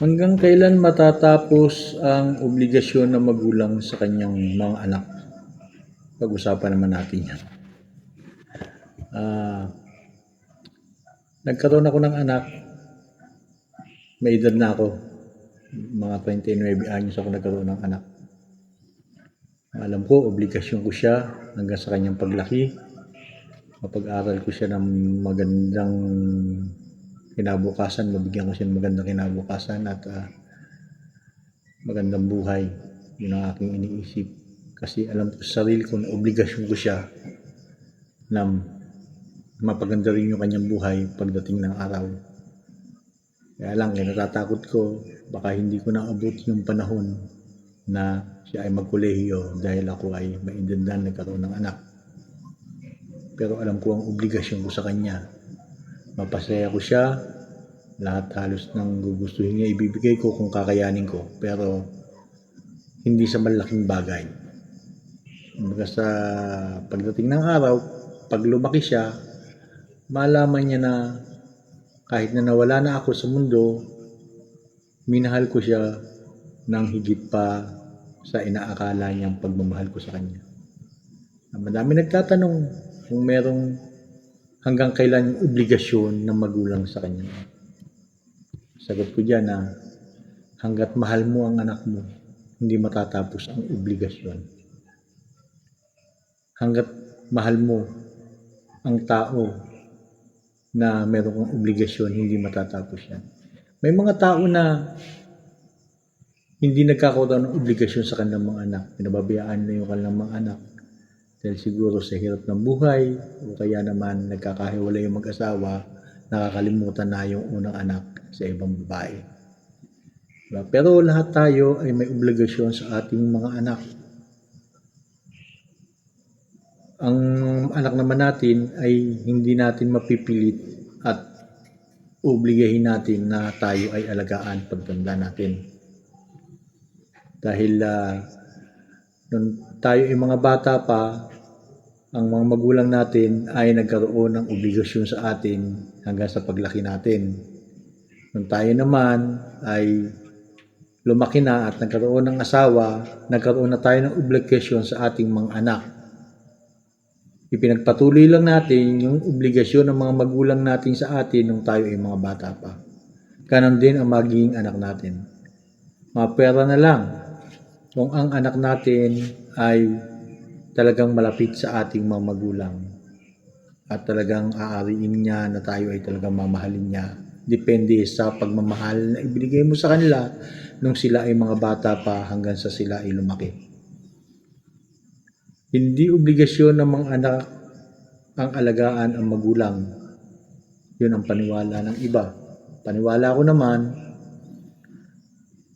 Hanggang kailan matatapos ang obligasyon ng magulang sa kanyang mga anak? Pag-usapan naman natin yan. Ah, nagkaroon ako ng anak. May edad na ako. Mga 29 anyos ako nagkaroon ng anak. Alam ko, obligasyon ko siya hanggang sa kanyang paglaki. Mapag-aral ko siya ng magandang kinabukasan, mabigyan ko siya ng magandang kinabukasan at ah, magandang buhay. Yun ang aking iniisip. Kasi alam ko sa sarili ko na obligasyon ko siya na mapaganda rin yung kanyang buhay pagdating ng araw. Kaya lang, eh, natatakot ko, baka hindi ko naabot yung panahon na siya ay magkolehiyo dahil ako ay na nagkaroon ng anak. Pero alam ko ang obligasyon ko sa kanya. Mapasaya ko siya, lahat halos ng gugustuhin niya ibibigay ko kung kakayanin ko. Pero hindi sa malaking bagay. Kumbaga sa pagdating ng araw, pag lumaki siya, malaman niya na kahit na nawala na ako sa mundo, minahal ko siya ng higit pa sa inaakala niyang pagmamahal ko sa kanya. Madami nagtatanong kung merong hanggang kailan yung obligasyon ng magulang sa kanya. Sagot ko dyan na hanggat mahal mo ang anak mo, hindi matatapos ang obligasyon. Hanggat mahal mo ang tao na meron kang obligasyon, hindi matatapos yan. May mga tao na hindi nagkakaroon ng obligasyon sa kanilang mga anak. Pinababayaan na yung kanilang mga anak. Dahil siguro sa hirap ng buhay, o kaya naman nagkakahiwalay yung mag-asawa, nakakalimutan na yung unang anak sa ibang babae. Diba? Pero lahat tayo ay may obligasyon sa ating mga anak. Ang anak naman natin ay hindi natin mapipilit at obligahin natin na tayo ay alagaan pagtanda natin. Dahil ah, nung tayo ay mga bata pa, ang mga magulang natin ay nagkaroon ng obligasyon sa atin hanggang sa paglaki natin. Nung tayo naman ay lumaki na at nagkaroon ng asawa, nagkaroon na tayo ng obligasyon sa ating mga anak. Ipinagpatuloy lang natin yung obligasyon ng mga magulang natin sa atin nung tayo ay mga bata pa. Ganon din ang magiging anak natin. Mapera na lang kung ang anak natin ay talagang malapit sa ating mga magulang at talagang aariin niya na tayo ay talagang mamahalin niya. Depende sa pagmamahal na ibinigay mo sa kanila nung sila ay mga bata pa hanggang sa sila ay lumaki. Hindi obligasyon ng mga anak ang alagaan ang magulang. Yun ang paniwala ng iba. Paniwala ko naman,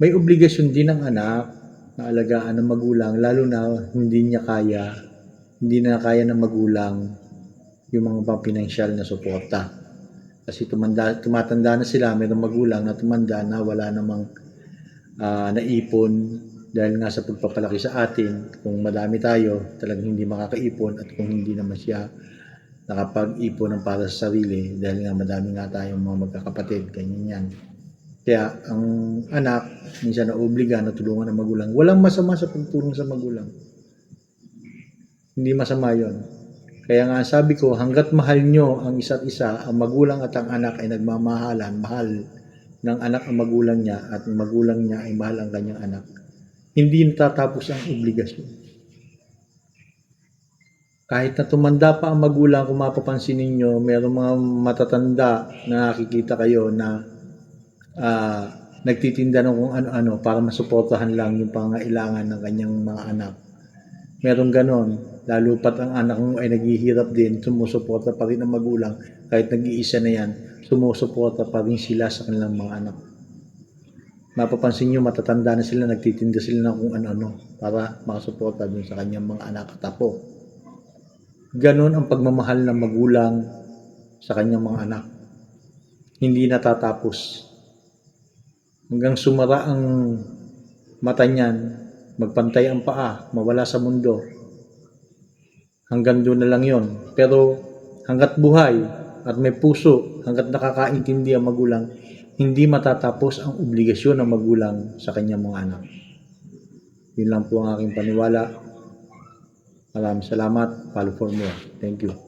may obligasyon din ng anak na alagaan ng magulang lalo na hindi niya kaya, hindi na kaya ng magulang yung mga pang pinansyal na suporta. Kasi tumanda, tumatanda na sila, mayroong magulang na tumanda na wala namang ah, naipon dahil nga sa pagpapalaki sa atin, kung madami tayo, talagang hindi makakaipon at kung hindi naman siya nakapag-ipon ng para sa sarili dahil nga madami nga tayong mga magkakapatid, ganyan yan. Kaya ang anak, minsan na obliga na tulungan ng magulang. Walang masama sa pagtulong sa magulang. Hindi masama yon. Kaya nga sabi ko, hanggat mahal nyo ang isa't isa, ang magulang at ang anak ay nagmamahalan, mahal ng anak ang magulang niya at ang magulang niya ay mahal ang kanyang anak. Hindi natatapos ang obligasyon. Kahit na tumanda pa ang magulang, kung mapapansin ninyo, mayroong mga matatanda na nakikita kayo na ah, nagtitinda ng kung ano-ano para masuportahan lang yung pangailangan ng kanyang mga anak. Meron ganon, lalo pat ang anak mo ay naghihirap din, sumusuporta pa rin ang magulang, kahit nag-iisa na yan, sumusuporta pa rin sila sa kanilang mga anak. Mapapansin nyo, matatanda na sila, nagtitinda sila ng kung ano-ano para makasuporta dun sa kanyang mga anak at apo. Ganon ang pagmamahal ng magulang sa kanyang mga anak. Hindi natatapos hanggang sumara ang mata niyan, magpantay ang paa, mawala sa mundo. Hanggang doon na lang yon. Pero hanggat buhay at may puso, hanggat nakakaintindi ang magulang, hindi matatapos ang obligasyon ng magulang sa kanyang mga anak. Yun lang po ang aking paniwala. Maraming salamat. Follow for more. Thank you.